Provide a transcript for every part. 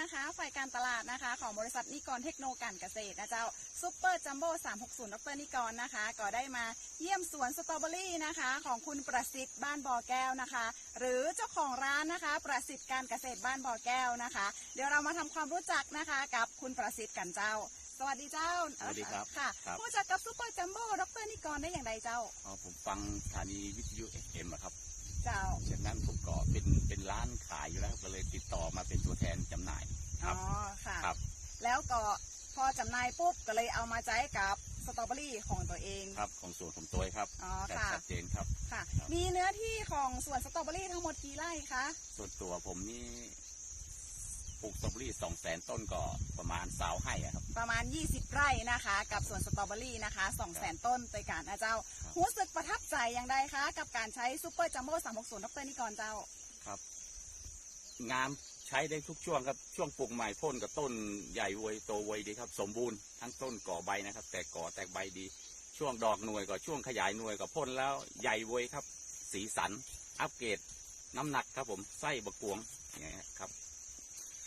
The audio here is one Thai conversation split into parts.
นิกรเทคโนการเกษตรนะเจ้าซุปเปอร์จัมโบ้360ดรนิกรนะคะ ก็ได้มาเยี่ยมสวนสตรอเบอรี่นะคะ ของคุณประสิทธิ์บ้านบ่อแก้วนะคะ หรือเจ้าของร้านนะคะ ประสิทธิ์การเกษตรบ้านบ่อแก้วนะคะ เดี๋ยวเรามาทำความรู้จักนะคะ กับคุณประสิทธิ์กันเจ้า สวัสดีเจ้าสวัสดีครับค่ะครับรู้จักกับซุปเปอร์จัมโบ้ดรนิกรได้อย่างไรเจ้าอ๋อผมฟังสถานีวิทยุ FM อะครับ เจ้าฉะนั้นผมก็เป็นเป็นร้านขายอยู่แล้วก็เลยติดต่อมาเป็นตัวแทนจำหน่ายคอ๋รัอบค่ะ ครับ แล้วก็พอจำหน่ายปุ๊บก็เลยเอามาใช้กับสตรอเบอรี่ของตัวเองครับของสวนผมตัวครับอ๋อแต่ค่ะชัดเจนครับ ค่ะครับมีเนื้อที่ของสวนสตรอเบอรี่ทั้งหมดกี่ไร่คะส่วนตัวผมนี่ ปลูกสตรอเบอรี่สองแสนต้นก็ประมาณสาวให้อะครับ ประมาณ 20 ไร่นะคะ กับสวนสตรอเบอรี่นะคะ2 0 0 0 0 0ต้นโดยการนะเจ้าครับรู้สึกประทับใจอย่างไรคะ กับการใช้ซูเปอร์จัมโบ้360ดรนิกรเจ้าครับ งามใช้ได้ทุกช่วงครับช่วงปลูกใหม่พ่นกับต้นใหญ่ไวยโตไวดีครับ สมบูรณ์ทั้งต้นก่อใบนะครับ แตกก่อแตกใบดี ช่วงดอกหน่วยก็ช่วงขยายหน่วยก็พ่นแล้วใหญ่เวยครับ สีสัน อัปเกรดน้ำหนักครับผมไส้บะกวงอย่างเงี้ยครับ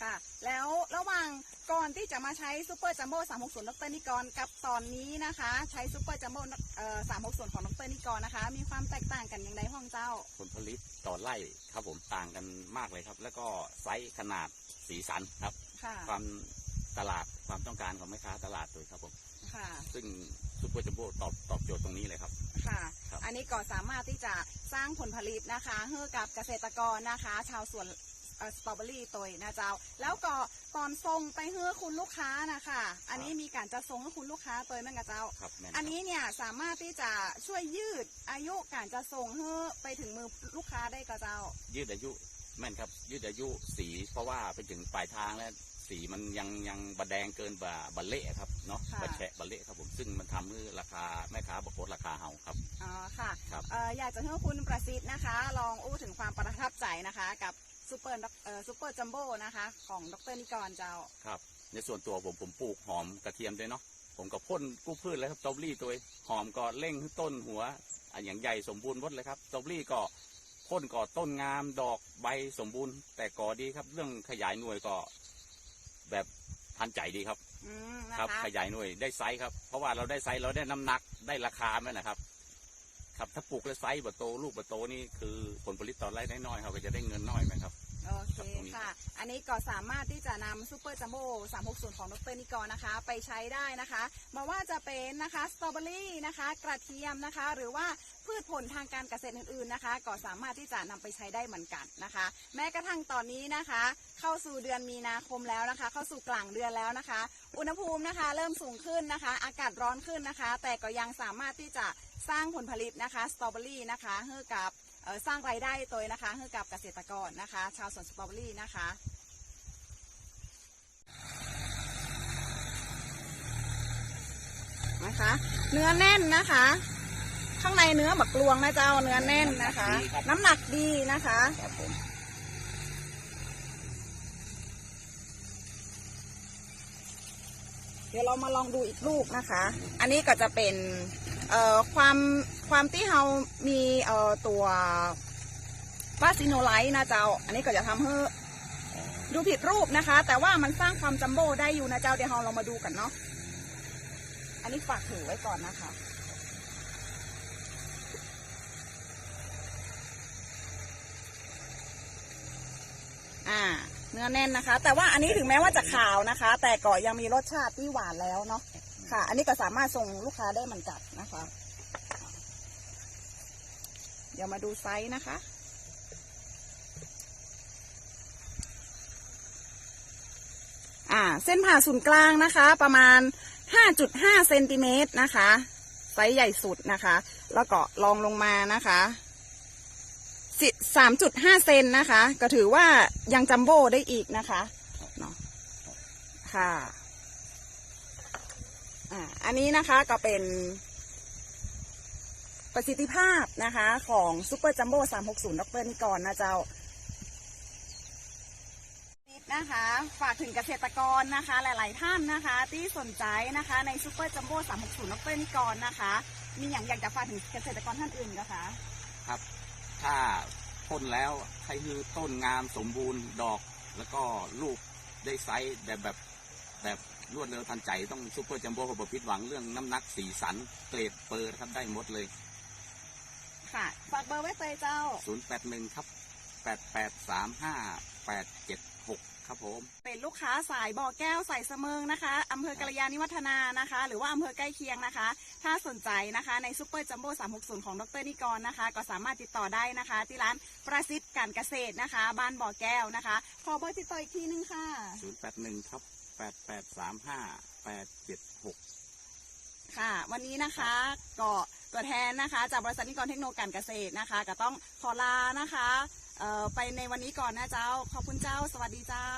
ค่ะ แล้วระหว่างก่อนที่จะมาใช้ซูเปอร์จัมโบ้360ดรนิกรกับตอนนี้นะคะ ใช้ซูเปอร์จัมโบ้เอ่อ360ของดรนิกรนะคะ มีความแตกต่างกันอย่างไรห้องเจ้า ผลผลิตต่อไร่ครับผมต่างกันมากเลยครับ แล้วก็ไซส์ขนาดสีสันครับค่ะความตลาดความต้องการของแม่ค้าตลาดด้วยครับผมค่ะ ซึ่งซุปเปอร์จัมโบ้ตอบตอบโจทย์ตรงนี้เลยครับค่ะครับอันนี้ก็สามารถที่จะสร้างผลผลิตนะคะให้กับเกษตรกรนะคะ ชาวสวนเอ่อ สตรอเบอรี่ตัวนะเจ้า แล้วก็ก่อนส่งไปให้คุณลูกค้านะคะอันนี้มีการจะส่งให้คุณลูกค้าตัวนั่นกับเจ้า ครับแม่นคอัรันบนี้เนี่ยสามารถที่จะช่วยยืดอายุการจะส่งให้ไปถึงมือลูกค้าได้กับเจ้า ยืดอายุแม่นครับ ยืดอายุสีเพราะว่าไปถึงปลายทางแล้วสีมันยังยังบะแดงเกินบะบะเละครับเนาะค่ะ บะแฉะบะเละครับผมซึ่งมันทำให้ราคาแม่ค้าบกโคตราคาเฮาครับ อ๋อค่ะครับ เอ่ออยากจะให้คุณประสิทธิ์นะคะ ลองอู้ถึงความประทับใจนะคะ กับ ซูเปอร์เอ่อซูเปอร์จัมโบ้นะคะ ของดรนิกรเจ้า ครับ ในส่วนตัวผมผมปลูกหอมกระเทียมด้วยเนาะผมก็พ่นกู้พืชเลยครับสตรอเบอรี่ตัวเองหอมก็เร่งให้ต้นหัวอันอย่างใหญ่สมบูรณ์หมดเลยครับสตรอเบอรี่ก็พ่นก็ต้นงามดอกใบสมบูรณ์ แต่ก่อดีครับ เรื่องขยายหน่วยก็แบบทันใจดีครับอืมนะครับคะ ขยายหน่วยได้ไซส์ครับ เพราะว่าเราได้ไซส์เราได้น้ำหนักได้ราคาไหมนะครับ ครับถ้าปลูกแล้วไซส์บะโตลูกบะโตนี่คือผลผลิตต่อไร่ได้น้อยเขาก็จะได้เงินน้อยไหมครับโอ เคค่ะ อันนี้ก็สามารถที่จะนำซูเปอร์จัมโบ้360 ของดรนิกรนะคะ ไปใช้ได้นะคะมาว่าจะเป็นนะคะสตรอเบอรี่นะคะ กระเทียมนะคะ หรือว่าพืชผลทางการเกษตรอื่นๆนะคะ ก็สามารถที่จะนำไปใช้ได้เหมือนกันนะคะ แม้กระทั่งตอนนี้นะคะ เข้าสู่เดือนมีนาคมแล้วนะคะ เข้าสู่กลางเดือนแล้วนะคะ อุณหภูมินะคะ เริ่มสูงขึ้นนะคะ อากาศร้อนขึ้นนะคะ แต่ก็ยังสามารถที่จะสร้างผลผลิตนะคะสตรอเบอรี่นะคะให้กับ สร้างรายได้ตัวนะคะให้กับเกษตรกรนะคะ ชาวสวนสตรอเบอรี่นะคะนะคะ เนื้อแน่นนะคะ ข้างในเนื้อบักกลวงนะเจ้าเนื้อแน่นนะคะดีครับน้ำหนักดีนะคะครับผมเดี๋ยวเรามาลองดูอีกลูกนะคะ อันนี้ก็จะเป็น เอ่อความความที่เรามีเอ่อตัวฟาซิโนไลท์นะเจ้า อันนี้ก็จะทำให้ดูผิดรูปนะคะ แต่ว่ามันสร้างความจัมโบ้ได้อยู่นะเจ้าเดี๋ยวเราลองมาดูกันเนาะอันนี้ฝากถือไว้ก่อนนะคะอ่าเนื้อแน่นนะคะ แต่ว่าอันนี้ถึงแม้ว่าจะขาวนะคะ แต่ก็ยังมีรสชาติที่หวานแล้วเนาะ ค่ะ อันนี้ก็สามารถส่งลูกค้าได้เหมือนกันนะคะ เดี๋ยวมาดูไซส์นะคะ อ่า เส้นผ่าศูนย์กลางนะคะ ประมาณ 5.5เซนติเมตรนะคะ ไซส์ใหญ่สุดนะคะ แล้วก็ลองลงมานะคะสามจุดห้าเซนนะคะ ก็ถือว่ายังจัมโบ้ได้อีกนะคะเนาะค่ะ อ่าอันนี้นะคะก็เป็น ประสิทธิภาพนะคะของซูเปอร์จัมโบ้360ดรนิกรนะเจ้านะคะฝากถึงเกษตรกรนะคะ หลาย ๆ ท่านนะคะ ที่สนใจนะคะในซูเปอร์จัมโบ้360ดรนิกรนะคะ มีอย่างอยากจะฝากถึงเกษตรกรท่านอื่นก็คะ ครับ ถ้าพ่นแล้วให้คือต้นงามสมบูรณ์ดอก แล้วก็ลูกได้ไซส์แบบแบบแบบ รวดเร็วทันใจต้องซูเปอร์จัมโบ้ขบผิดหวังเรื่องน้ำหนักสีสันเกรดเปอร์ครับได้หมดเลย ค่ะฝากเบอร์ไว้เลยเจ้า 081 ครับ 8835 876ครับผม เป็นลูกค้าสายบ่อแก้วใส่เสมิงนะคะอำเภอกัลยาณิวัฒนานะคะ หรือว่าอำเภอใกล้เคียงนะคะ ถ้าสนใจนะคะในซูเปอร์จัมโบ้360 ของดรนิกรนะคะ ก็สามารถติดต่อได้นะคะ ที่ร้านประสิทธิ์การเกษตรนะคะ บ้านบ่อแก้วนะคะ ขอเบอร์ติดต่ออีกทีนึงค่ะ 081 ครับ 8835 876ค่ะ วันนี้นะคะก็ตัวแทนนะคะ จากบริษัทนิกรเทคโนการเกษตรนะคะ ก็ต้องขอลานะคะเอ่อไปในวันนี้ก่อนนะเจ้า ขอบคุณเจ้า สวัสดีเจ้า